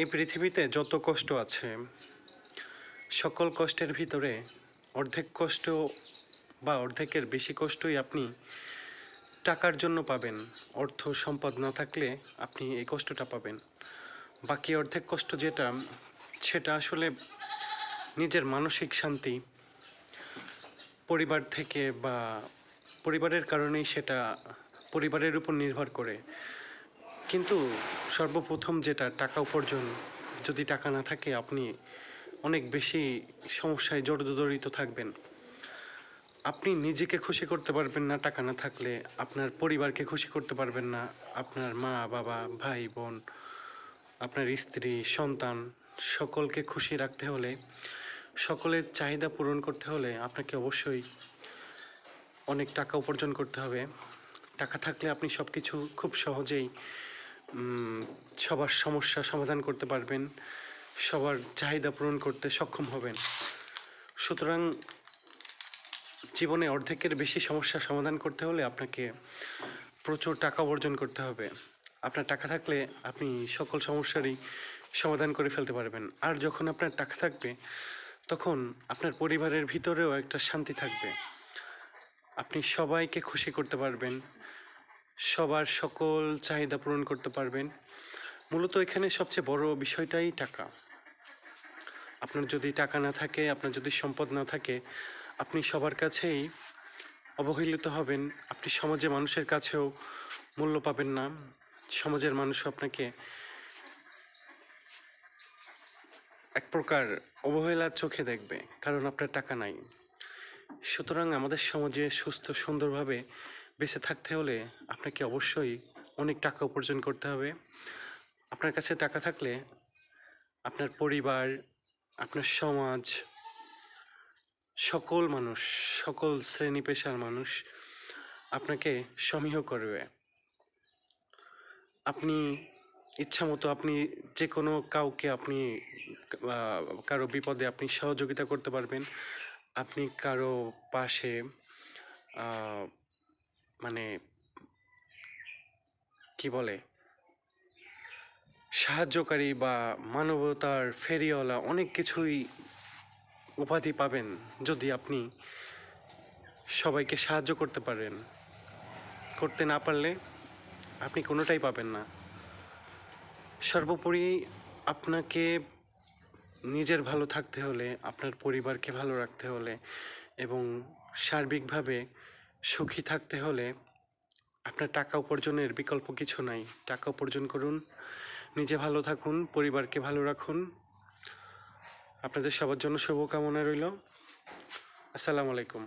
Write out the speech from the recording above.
এই পৃথিবীতে যত কষ্ট আছে, সকল কষ্টের ভিতরে অর্ধেক কষ্ট বা অর্ধেকের বেশি কষ্টই আপনি টাকার জন্য পাবেন। অর্থ সম্পদ না থাকলে আপনি এই কষ্টটা পাবেন। বাকি অর্ধেক কষ্ট যেটা, সেটা আসলে নিজের মানসিক শান্তি, পরিবার থেকে বা পরিবারের কারণেই সেটা পরিবারের উপর নির্ভর করে। কিন্তু সর্বপ্রথম যেটা, টাকা উপার্জন, যদি টাকা না থাকে আপনি অনেক বেশি সমস্যায় জড়িত থাকবেন। আপনি নিজেকে খুশি করতে পারবেন না টাকা না থাকলে, আপনার পরিবারকে খুশি করতে পারবেন না, আপনার মা, বাবা, ভাই, বোন, আপনার স্ত্রী, সন্তান, সকলকে খুশি রাখতে হলে, সকলের চাহিদা পূরণ করতে হলে আপনাকে অবশ্যই অনেক টাকা উপার্জন করতে হবে। টাকা থাকলে আপনি সব কিছু খুব সহজেই সবার সমস্যা সমাধান করতে পারবেন, সবার চাহিদা পূরণ করতে সক্ষম হবেন। সুতরাং জীবনে অর্ধেকের বেশি সমস্যা সমাধান করতে হলে আপনাকে প্রচুর টাকা অর্জন করতে হবে। আপনার টাকা থাকলে আপনি সকল সমস্যারই সমাধান করে ফেলতে পারবেন। আর যখন আপনার টাকা থাকবে, তখন আপনার পরিবারের ভিতরেও একটা শান্তি থাকবে। আপনি সবাইকে খুশি করতে পারবেন, সবার সকল চাহিদা পূরণ করতে পারবেন। মূলত এখানে সবচেয়ে বড় বিষয়টাই টাকা। আপনার যদি টাকা না থাকে, আপনার যদি সম্পদ না থাকে, আপনি সবার কাছেই অবহেলিত হবেন। আপনি সমাজে মানুষের কাছেও মূল্য পাবেন না। সমাজের মানুষ আপনাকে এক প্রকার অবহেলার চোখে দেখবে, কারণ আপনার টাকা নাই। সুতরাং আমাদের সমাজে সুস্থ, সুন্দরভাবে বেঁচে থাকতে হলে আপনাকে অবশ্যই অনেক টাকা উপার্জন করতে হবে। আপনার কাছে টাকা থাকলে আপনার পরিবার, আপনার সমাজ, সকল মানুষ, সকল শ্রেণি পেশার মানুষ আপনাকে সমীহ করবে। আপনি ইচ্ছা মতো আপনি যে কোনো কাউকে আপনি কারও বিপদে আপনি সহযোগিতা করতে পারবেন। আপনি কারও পাশে মানে কি বলে? সাহায্যকারী বা মানবতার ফেরিওয়ালা অনেক কিছুই উপাধি পাবেন যদি আপনি সবাইকে সাহায্য করতে পারেন। করতে না পারলে আপনি কোনোটাই পাবেন না। সর্বোপরি আপনাকে নিজের ভালো থাকতে হলে, আপনার পরিবারকে ভালো রাখতে হলে এবং সার্বিকভাবে সুখী থাকতে হলে আপনার টাকা উপার্জনের বিকল্প কিছু নাই। টাকা উপার্জন করুন নিজে ভালো থাকুন পরিবারকে ভালো রাখুন। আপনাদের সবার জন্য শুভকামনা রইল। আসসালামু আলাইকুম।